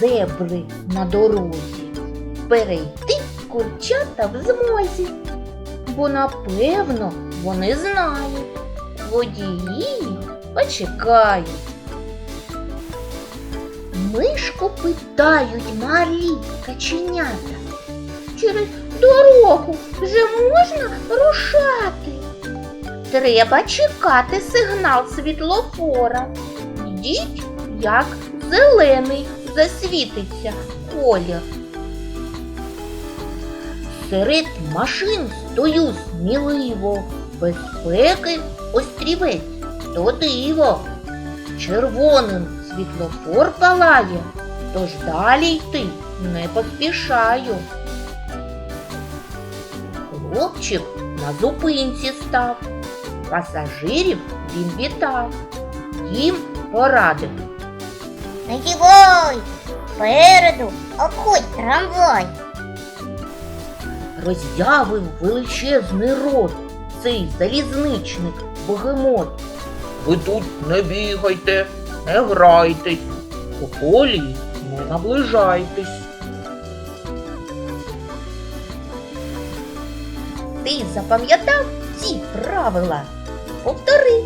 зебри на дорозі. Перейти курчата в змозі, бо напевно вони знають, водії почекають. Мишку питають малі каченята. Через дорогу вже можна рушати. Треба чекати сигнал світлофора. Йдіть, як зелений засвітиться колір. Серед машин стою сміливо, безпеки острівець, то диво. Червоним світлофор палає, тож далі йти не поспішаю. Хлопчик на зупинці став, пасажирів він вітав, їм порадив. Не дівай! Переду обходь трамвай. Роззявив величезний рот цей залізничник богемот. Ви тут не бігайте, не грайтесь, по колії не наближайтесь. Ти запам'ятав ці правила? Повтори